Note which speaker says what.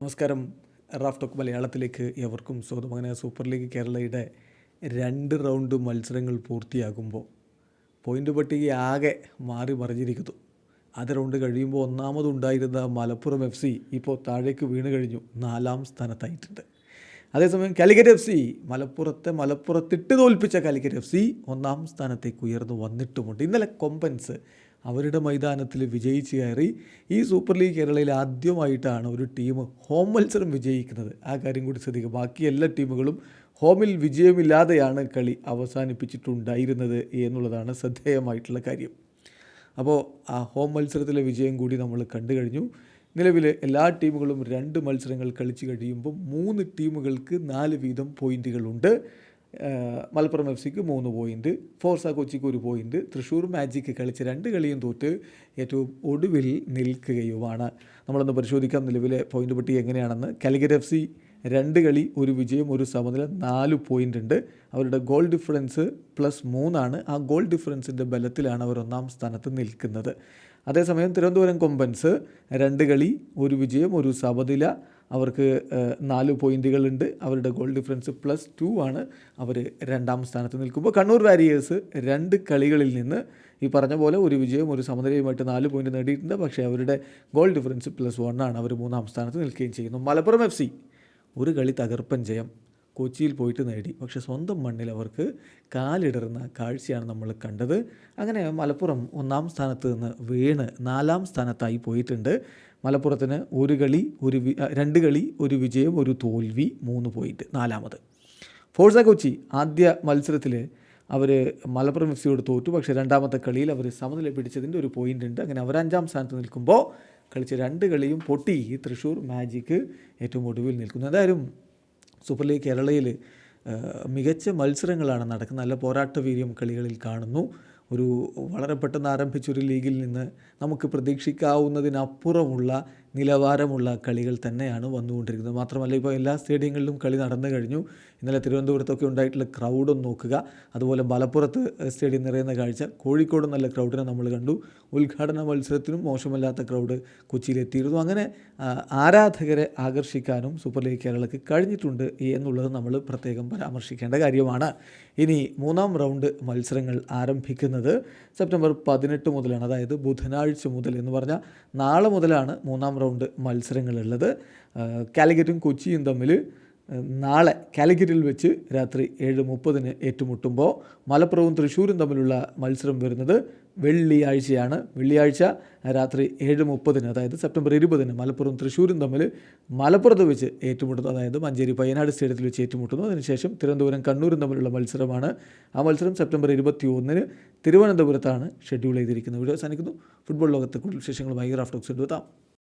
Speaker 1: നമസ്കാരം. Raf talk മലയാളത്തിലേക്ക് എവർക്കും സ്വാഗതം. അങ്ങനെ സൂപ്പർ ലീഗ് കേരളയുടെ രണ്ട് റൗണ്ട് മത്സരങ്ങൾ പൂർത്തിയാകുമ്പോൾ പോയിന്റ് പട്ടിക ആകെ മാറി മറിഞ്ഞിരിക്കുന്നു. ആദ്യ റൗണ്ട് കഴിയുമ്പോൾ ഒന്നാമതുണ്ടായിരുന്ന മലപ്പുറം എഫ് സി ഇപ്പോൾ താഴേക്ക് വീണ് കഴിഞ്ഞു. നാലാം സ്ഥാനത്തായിട്ടുണ്ട്. അതേസമയം കാലിക്കറ്റ് എഫ് സി മലപ്പുറത്തെ മലപ്പുറത്തിട്ട് തോൽപ്പിച്ച കാലിക്കറ്റ് എഫ് സി ഒന്നാം സ്ഥാനത്തേക്ക് ഉയർന്നു വന്നിട്ടുമുണ്ട്. ഇന്നലെ കൊമ്പൻസ് അവരുടെ മൈതാനത്തിൽ വിജയിച്ച് കയറി ഈ സൂപ്പർ ലീഗ് കേരളയിൽ ആദ്യമായിട്ടാണ് ഒരു ടീം ഹോം മത്സരം വിജയിക്കുന്നത്. ആ കാര്യം കൂടി ശ്രദ്ധിക്കുക. ബാക്കി എല്ലാ ടീമുകളും ഹോമിൽ വിജയമില്ലാതെയാണ് കളി അവസാനിപ്പിച്ചിട്ടുണ്ടായിരുന്നത് എന്നുള്ളതാണ് ശ്രദ്ധേയമായിട്ടുള്ള കാര്യം. അപ്പോൾ ആ ഹോം മത്സരത്തിലെ വിജയം കൂടി നമ്മൾ കണ്ടു കഴിഞ്ഞു. നിലവിൽ എല്ലാ ടീമുകളും രണ്ട് മത്സരങ്ങൾ കളിച്ചു കഴിയുമ്പോൾ മൂന്ന് ടീമുകൾക്ക് നാല് വീതം പോയിന്റുകളുണ്ട് മലപ്പുറം എഫ് സിക്ക് മൂന്ന് പോയിന്റ് ഫോർസ കൊച്ചിക്ക് ഒരു പോയിന്റ് തൃശ്ശൂർ മാജിക്ക് കളിച്ച് രണ്ട് കളിയും തോറ്റ് ഏറ്റവും ഒടുവിൽ നിൽക്കുകയുമാണ്. നമ്മളൊന്ന് പരിശോധിക്കാം നിലവിലെ പോയിന്റ് പട്ടി എങ്ങനെയാണെന്ന്. കാലിക്കറ്റ് എഫ് സി രണ്ട് കളി ഒരു വിജയം ഒരു സമനില നാല് പോയിന്റ് ഉണ്ട്. അവരുടെ ഗോൾ ഡിഫറൻസ് പ്ലസ് മൂന്നാണ് ആ ഗോൾ ഡിഫറൻസിന്റെ ബലത്തിലാണ് അവർ ഒന്നാം സ്ഥാനത്ത് നിൽക്കുന്നത്. അതേസമയം തിരുവനന്തപുരം കൊമ്പൻസ് രണ്ട് കളി ഒരു വിജയം ഒരു സമനില അവർക്ക് നാല് പോയിന്റുകളുണ്ട് അവരുടെ ഗോൾ ഡിഫറൻസ് പ്ലസ് ടു ആണ്. അവർ രണ്ടാം സ്ഥാനത്ത് നിൽക്കുമ്പോൾ കണ്ണൂർ വാരിയേഴ്സ് രണ്ട് കളികളിൽ നിന്ന് ഈ പറഞ്ഞ പോലെ ഒരു വിജയവും ഒരു സമനിലയുമായിട്ട് നാല് പോയിന്റ് നേടിയിട്ടുണ്ട്. പക്ഷേ അവരുടെ ഗോൾ ഡിഫറൻസ് പ്ലസ് വൺ ആണ്. അവർ മൂന്നാം സ്ഥാനത്ത് നിൽക്കുകയും ചെയ്യുന്നു. മലപ്പുറം എഫ് സി ഒരു കളി തകർപ്പൻ ജയം. കൊച്ചിയിൽ പോയിട്ട് നേടി. പക്ഷേ സ്വന്തം മണ്ണിൽ അവർക്ക് കാലിടറുന്ന കാഴ്ചയാണ് നമ്മൾ കണ്ടത്. അങ്ങനെ മലപ്പുറം ഒന്നാം സ്ഥാനത്ത് നിന്ന് വീണ് നാലാം സ്ഥാനത്തായി പോയിട്ടുണ്ട്. മലപ്പുറത്തിന് ഒരു കളി ഒരു രണ്ട് കളി ഒരു വിജയം ഒരു തോൽവി മൂന്ന് പോയിന്റ് നാലാമത്. ഫോഴ്സ കൊച്ചി ആദ്യ മത്സരത്തിൽ അവർ മലപ്പുറം എഫ് സിയോട് തോറ്റു. പക്ഷേ രണ്ടാമത്തെ കളിയിൽ അവർ സമനില പിടിച്ചതിന്റെ ഒരു പോയിന്റ് ഉണ്ട്. അങ്ങനെ അവർ അഞ്ചാം സ്ഥാനത്ത് നിൽക്കുമ്പോൾ കളിച്ച രണ്ട് കളിയും പൊട്ടി. തൃശ്ശൂർ മാജിക്ക് ഏറ്റവും ഒടുവിൽ നിൽക്കുന്നു. എന്തായാലും സൂപ്പർ ലീഗ് കേരളയിൽ മികച്ച മത്സരങ്ങളാണ് നടക്കുന്നത്. നല്ല പോരാട്ട വീര്യം കളികളിൽ കാണുന്നു. ഒരു വളരെ പെട്ടെന്ന് ആരംഭിച്ചൊരു ലീഗിൽ നിന്ന് നമുക്ക് പ്രതീക്ഷിക്കാവുന്നതിനപ്പുറമുള്ള നിലവാരമുള്ള കളികൾ തന്നെയാണ് വന്നുകൊണ്ടിരിക്കുന്നത്. മാത്രമല്ല ഇപ്പോൾ എല്ലാ സ്റ്റേഡിയങ്ങളിലും കളി നടന്നു കഴിഞ്ഞു. ഇന്നലെ തിരുവനന്തപുരത്തൊക്കെ ഉണ്ടായിട്ടുള്ള ക്രൗഡൊന്ന് നോക്കുക. അതുപോലെ മലപ്പുറത്ത് സ്റ്റേഡിയം നിറയുന്ന കാഴ്ച. കോഴിക്കോട് നല്ല ക്രൗഡിനെ നമ്മൾ കണ്ടു. ഉദ്ഘാടന മത്സരത്തിനും മോശമല്ലാത്ത ക്രൗഡ് കൊച്ചിയിലെത്തിയിരുന്നു അങ്ങനെ ആരാധകരെ ആകർഷിക്കാനും സൂപ്പർ ലീഗ് കേരളക്ക് കഴിഞ്ഞിട്ടുണ്ട് എന്നുള്ളത് നമ്മൾ പ്രത്യേകം പരാമർശിക്കേണ്ട കാര്യമാണ്. ഇനി മൂന്നാം റൗണ്ട് മത്സരങ്ങൾ ആരംഭിക്കുന്നത് സെപ്റ്റംബർ പതിനെട്ട് മുതലാണ്. അതായത് ബുധനാഴ്ച മുതൽ എന്ന് പറഞ്ഞാൽ നാളെ മുതലാണ് മൂന്നാം റൗണ്ട് മത്സരങ്ങളുള്ളത്. ആ, കാലിക്കറ്റും കൊച്ചിയും തമ്മിൽ നാളെ കാലിക്കറ്റിൽ വെച്ച് രാത്രി ഏഴ് മുപ്പതിന് ഏറ്റുമുട്ടുമ്പോൾ മലപ്പുറവും തൃശ്ശൂരും തമ്മിലുള്ള മത്സരം വരുന്നത് വെള്ളിയാഴ്ചയാണ്. വെള്ളിയാഴ്ച രാത്രി ഏഴ് മുപ്പതിന് അതായത് സെപ്റ്റംബർ ഇരുപതിന് മലപ്പുറവും തൃശ്ശൂരും തമ്മിൽ മലപ്പുറത്ത് വെച്ച് ഏറ്റുമുട്ടുന്നു അതായത് മഞ്ചേരി പയ്യനാട് സ്റ്റേഡിയത്തിൽ വെച്ച് ഏറ്റുമുട്ടുന്നു. അതിനുശേഷം തിരുവനന്തപുരം കണ്ണൂരും തമ്മിലുള്ള മത്സരമാണ്. ആ മത്സരം സെപ്റ്റംബർ ഇരുപത്തി ഒന്നിന് തിരുവനന്തപുരത്താണ് ഷെഡ്യൂൾ ചെയ്തിരിക്കുന്നത്. വീഡിയോ അവസാനിക്കുന്നു. ഫുട്ബോൾ ലോകത്തെ കൂടുതൽ വിശേഷങ്ങളുമായി റാഫ്റ്റോക്സ് എടുത്താം.